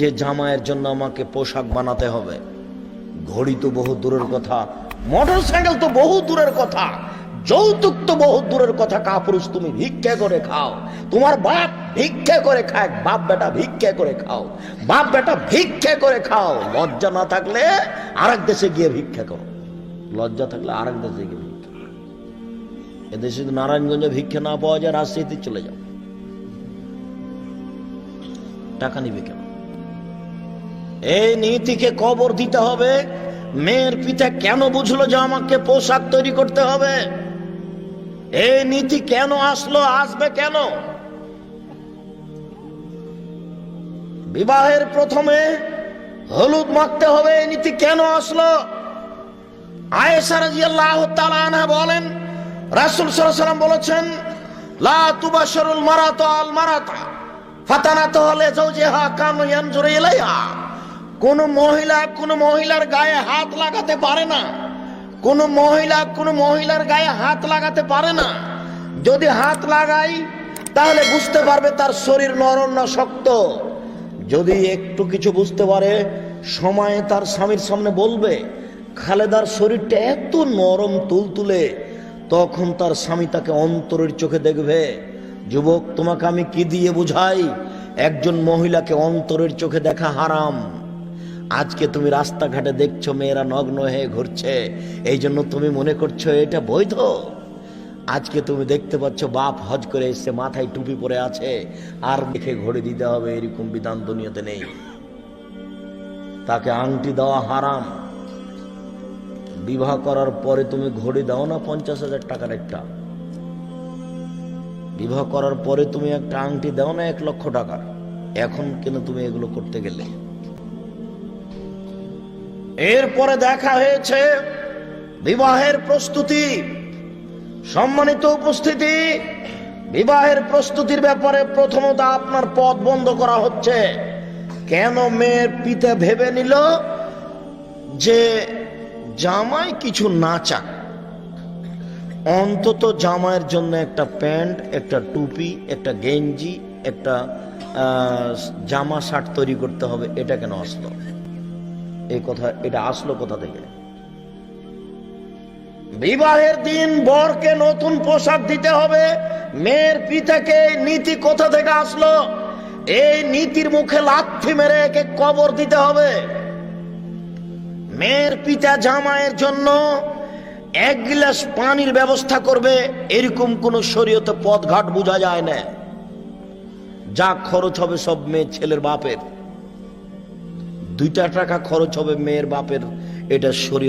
যে জামায়ের জন্য আমাকে পোশাক বানাতে হবে। ঘড়ি তো বহু দূরের কথা মোটর সাইকেল তো বহু দূরের কথা, যৌতুক তো বহু দূরের কথা, কাপুরুষ তুমি ভিক্ষা করে খাও। তোমার বাপ ভিক্ষা করে খায়, বাপ বেটা ভিক্ষা করে খাও। বাপ বেটা ভিক্ষা করে খাও। লজ্জা না থাকলে আরেক দেশে গিয়ে ভিক্ষা করো। লজ্জা থাকলে আরেক দেশে গিয়ে ভিক্ষা। এদেশে যদি নারায়ণগঞ্জে ভিক্ষা না পাওয়া যায়, রাজশাহীতে চলে যাও। টাকা নিবে কেন? এই নীতিকে কবর দিতে হবে। মেয়ের পিতা কেন বুঝলো যে আমাকে পোশাক তৈরি করতে হবে? এই নীতি কেন আসলো, আসবে কেন? বিবাহের প্রথমে হলুদ মাখতে হবে, এই নীতি কেন আসলো? আয়েশা রাদিয়াল্লাহু তাআলা আনহা বলেন, রাসূল সাল্লাল্লাহু আলাইহি সাল্লাম বলেছেন, লা তুবাশশিরুল মারাতু আল মারাতা ফাতানাত হলে যাওজিহা কানু ইয়ানজুরু ইলাইহা। কোন মহিলা কোন মহিলার গায়ে হাত লাগাতে পারে না। কোন মহিলা কোন মহিলার গায়ে হাত লাগাতে পারে না। যদি হাত লাগাই, তাহলে বুঝতে পারবে তার শরীর নরম না শক্ত। যদি একটু কিছু বুঝতে পারে, সময়ে তার স্বামীর সামনে বলবে, খালেদার শরীরটা এত নরম তুলতুলে, তখন তার স্বামী তাকে অন্তরের চোখে দেখবে। যুবক, তোমাকে আমি কি দিয়ে বুঝাই? একজন মহিলাকে অন্তরের চোখে দেখা হারাম। আজকে তুমি রাস্তাঘাটে দেখছ মেয়েরা নগ্ন হয়ে ঘুরছে। এই জন্য তুমি মনে করছ এটা বৈধ? আজকে তুমি দেখতে পাচ্ছ বাপ হজ করে এসছে মাথায় টুপি পরে আছে। আর দেখে ঘড়ি দিতে হবে, এরকম বিধান দুনিয়াতে নেই। তাকে আংটি দেওয়া হারাম। বিবাহ করার পরে তুমি ঘড়ি দাও না পঞ্চাশ হাজার টাকার একটা। বিবাহ করার পরে তুমি একটা আংটি দাও না এক লক্ষ টাকার। এখন কেন তুমি এগুলো করতে গেলে। এরপরে দেখা হয়েছে বিবাহের প্রস্তুতি, সম্মানিত উপস্থিতি। বিবাহের প্রস্তুতির ব্যাপারে প্রথমত আপনার পথ বন্ধ করা হচ্ছে। কেন মেয়ের পিতা ভেবে নিল যে জামাই কিছু না চাক? অন্তত জামাইয়ের জন্য একটা প্যান্ট, একটা টুপি, একটা গেঞ্জি, একটা জামা শার্ট তৈরি করতে হবে, এটা কেন আসলো? এই কথা, এটা আসলো কোথা থেকে? বিবাহের দিন বরকে নতুন পোশাক দিতে হবে। মেয়ের পিতাকে নীতি কোথা থেকে আসলো? এই নীতির মুখে লাথি মেরে একে কবর দিতে হবে। মেয়ের পিতা জামাইয়ের জন্য এক গিলাস পানির ব্যবস্থা করবে। এরকম কোন শরীয়তে পথঘাট বোঝা যায় না। যা খরচ হবে সব মেয়ে ছেলের বাপের। দুইটা টাকা খরচ হবে মেয়ের বাপের এটা শরীয়ত